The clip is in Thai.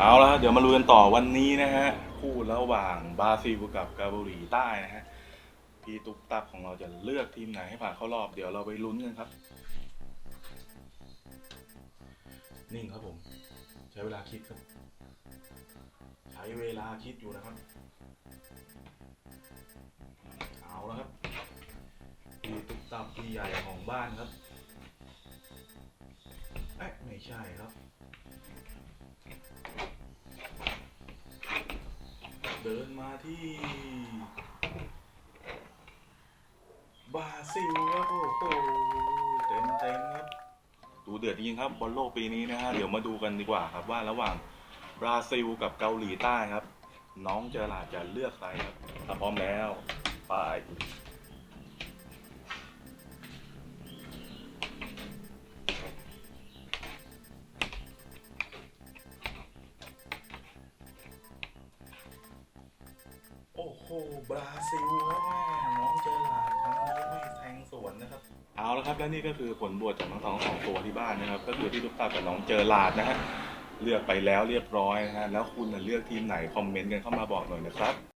เอาละครับเดี๋ยวมาลุ้นกันต่อวันนี้นะฮะ คู่ระหว่างบราซิลกับเกาหลีใต้นะฮะ พี่ตุ๊กตับของเราจะเลือกทีมไหนให้ผ่านเข้ารอบ เดี๋ยวเราไปลุ้นกันครับ นิ่งครับผม ใช้เวลาคิดครับ ใช้เวลาคิดอยู่นะครับ เอาแล้วครับ พี่ตุ๊กตับพี่ใหญ่ของบ้านครับเอ๊ะไม่ใช่ครับ เดินมาที่ บราซิลครับโอ้โหเต็มเต็มๆครับ ดูเดือดจริงครับบอลโลกปีนี้นะฮะเดี๋ยวมาดูกันดีกว่าครับว่าระหว่างบราซิลกับเกาหลีใต้ครับ น้องเจอหลาดจะเลือกใครครับถ้าพร้อมแล้วไป บราซิลครับแม่น้องเจอหลาดครั้งนี้ไม่แทงสวนนะครับ เอาละครับและนี่ก็คือผลบวชจากทั้งสองสองตัวที่บ้านนะครับ ก็คือที่ลูกตากับน้องเจอหลาดนะฮะเลือกไปแล้วเรียบร้อยนะฮะแล้วคุณน่ะเลือกทีมไหนคอมเมนต์กันเข้ามาบอกหน่อยนะครับ